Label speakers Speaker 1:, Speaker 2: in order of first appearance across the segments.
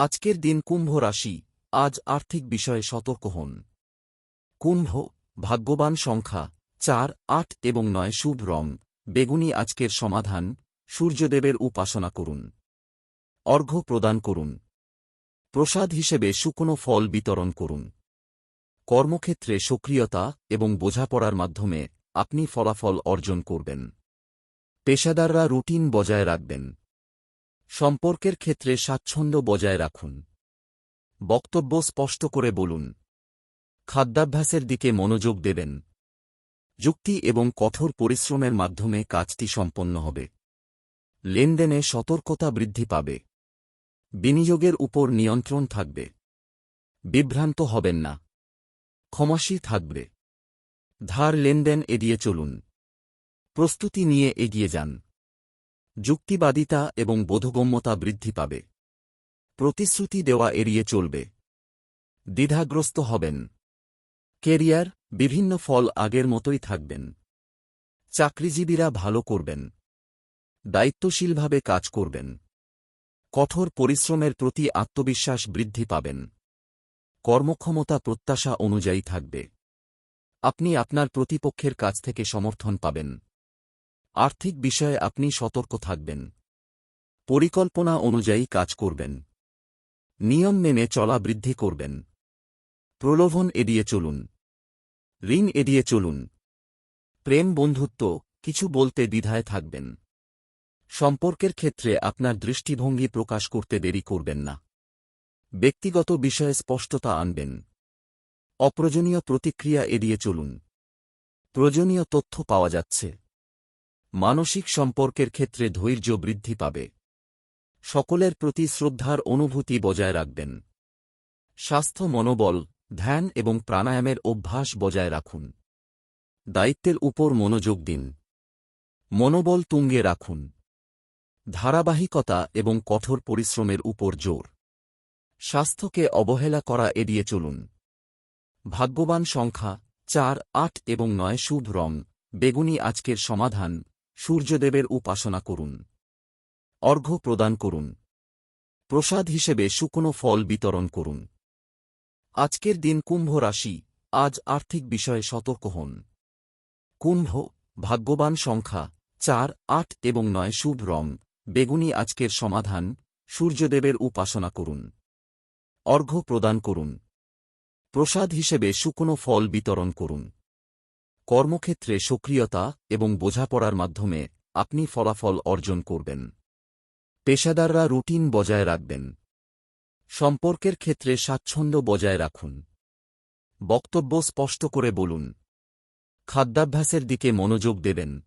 Speaker 1: আজকের দিন কুম্ভ রাশি, আজ আর্থিক বিষয়ে সতর্ক হন। কুম্ভ, ভাগ্যবান সংখ্যা, চার, আট এবং নয় শুভ রং। বেগুনি আজকের সমাধান, সূর্যদেবের উপাসনা করুন। অর্ঘ্য প্রদান করুন। প্রসাদ হিসেবে শুকনো ফল বিতরণ করুন। কর্মক্ষেত্রে সক্রিয়তা এবং বোঝাপড়ার মাধ্যমে আপনি ফলাফল অর্জন করবেন। পেশাদাররা রুটিন বজায় রাখবেন। সম্পর্কের ক্ষেত্রে স্বাচ্ছন্দ্য বজায় রাখুন। বক্তব্য স্পষ্ট করে বলুন। খাদ্যাভ্যাসের দিকে মনোযোগ দেবেন। যুক্তি এবং কঠোর পরিশ্রমের মাধ্যমে কাজটি সম্পন্ন হবে। লেনদেনে সতর্কতা বৃদ্ধি পাবে। বিনিয়োগের উপর নিয়ন্ত্রণ থাকবে। বিভ্রান্ত হবেন না। ক্ষমাসী থাকবে। ধার লেনদেন এড়িয়ে চলুন। প্রস্তুতি নিয়ে এগিয়ে যান। যুক্তিবাদিতা এবং বোধগম্যতা বৃদ্ধি পাবে। প্রতিশ্রুতি দেওয়া এড়িয়ে চলবে। দ্বিধাগ্রস্ত হবেন। কেরিয়ার বিভিন্ন ফল আগের মতোই থাকবেন। চাকরিজীবীরা ভালো করবেন। দায়িত্বশীলভাবে কাজ করবেন। কঠোর পরিশ্রমের প্রতি আত্মবিশ্বাস বৃদ্ধি পাবেন। কর্মক্ষমতা প্রত্যাশা অনুযায়ী থাকবে। আপনি আপনার প্রতিপক্ষের কাছ থেকে সমর্থন পাবেন। আর্থিক বিষয়ে আপনি সতর্ক থাকবেন। পরিকল্পনা অনুযায়ী কাজ করবেন। নিয়ম মেনে চলা বৃদ্ধি করবেন। প্রলোভন এড়িয়ে চলুন। ঋণ এড়িয়ে চলুন। প্রেম, বন্ধুত্ব, কিছু বলতে দ্বিধায় থাকবেন। সম্পর্কের ক্ষেত্রে আপনার দৃষ্টিভঙ্গি প্রকাশ করতে দেরি করবেন না। ব্যক্তিগত বিষয়ে স্পষ্টতা আনবেন। অপ্রয়োজনীয় প্রতিক্রিয়া এড়িয়ে চলুন। প্রয়োজনীয় তথ্য পাওয়া যাচ্ছে। মানসিক সম্পর্কের ক্ষেত্রে ধৈর্য বৃদ্ধি পাবে। সকলের প্রতি শ্রদ্ধার অনুভূতি বজায় রাখবেন। স্বাস্থ্য মনোবল, ধ্যান এবং প্রাণায়ামের অভ্যাস বজায় রাখুন। দায়িত্বের উপর মনোযোগ দিন। মনোবল তুঙ্গে রাখুন। ধারাবাহিকতা এবং কঠোর পরিশ্রমের উপর জোর। স্বাস্থ্যকে অবহেলা করা এড়িয়ে চলুন। ভাগ্যবান সংখ্যা চার, আট এবং নয় শুভ রং। বেগুনি আজকের সমাধান। সূর্যদেবের উপাসনা করুন। অর্ঘ্য প্রদান করুন। প্রসাদ হিসেবে শুকনো ফল বিতরণ করুন। আজকের দিন কুম্ভ রাশি, আজ আর্থিক বিষয়ে সতর্ক হন। কুম্ভ, ভাগ্যবান সংখ্যা, চার, আট এবং নয় শুভ রং। বেগুনি আজকের সমাধান, সূর্যদেবের উপাসনা করুন। অর্ঘ্য প্রদান করুন। প্রসাদ হিসেবে শুকনো ফল বিতরণ করুন। কর্মক্ষেত্রে সক্রিয়তা এবং বোঝাপড়ার মাধ্যমে আপনি ফলাফল অর্জন করবেন। পেশাদাররা রুটিন বজায় রাখবেন। সম্পর্কের ক্ষেত্রে স্বাচ্ছন্দ্য বজায় রাখুন। বক্তব্য স্পষ্ট করে বলুন। খাদ্যাভ্যাসের দিকে মনোযোগ দেবেন।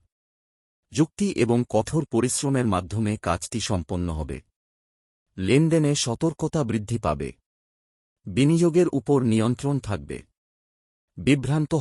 Speaker 1: যুক্তি এবং কঠোর পরিশ্রমের মাধ্যমে কাজটি সম্পন্ন হবে। লেনদেনে সতর্কতা বৃদ্ধি পাবে। বিনিয়োগের উপর নিয়ন্ত্রণ থাকবে। বিভ্রান্ত